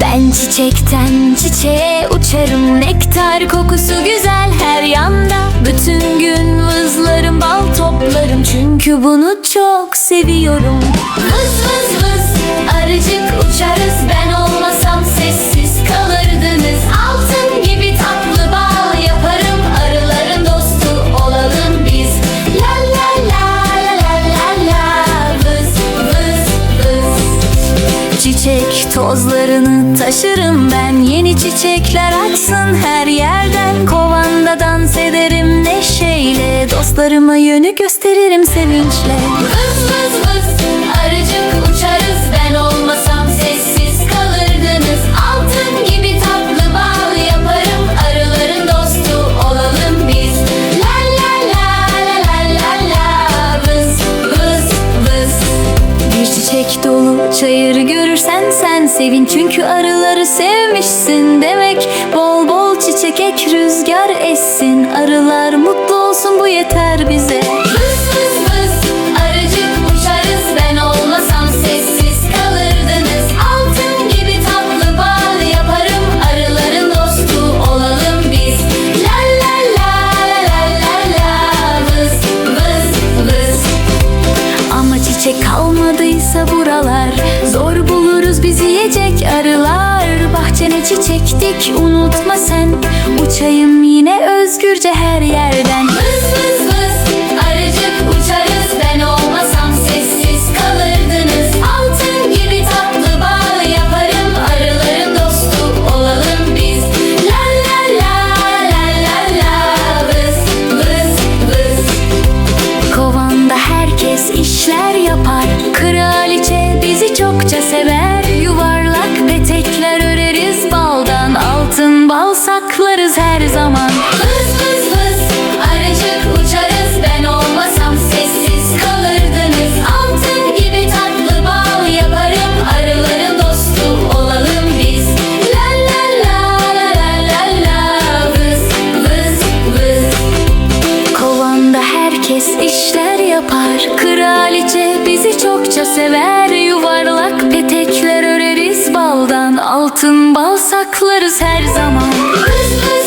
Ben çiçekten çiçeğe uçarım. Nektar kokusu güzel her yanda. Bütün gün vızlarım bal toplarım. Çünkü bunu çok seviyorum. Vız Çiçek tozlarını taşırım ben. Yeni çiçekler açsın her yerden. Kovanda dans ederim neşeyle. Dostlarıma yönü gösteririm sevinçle. Vız vız vız arıcık uçarız. Ben olmasam sessiz kalırdınız. Altın gibi tatlı bal yaparım. Arıların dostu olalım biz. La la la la la la la. Vız vız vız. Bir çiçek dolu çayır görürsen sen sevin Çünkü arıları sevmişsin. Demek Bol bol çiçek ek rüzgar essin. Arılar dik unutma sen Uçayım Saklarız her zaman. Vız vız vız arıcık uçarız. Ben olmasam sessiz kalırdınız. Altın gibi tatlı bal yaparım. Arıların dostu olalım biz. La la la la la la la. Vız vız vız. Kovanda herkes işler yapar. Kraliçe bizi çokça sever. Yuvarlak baldan altın bal saklarız her zaman. Hız hız.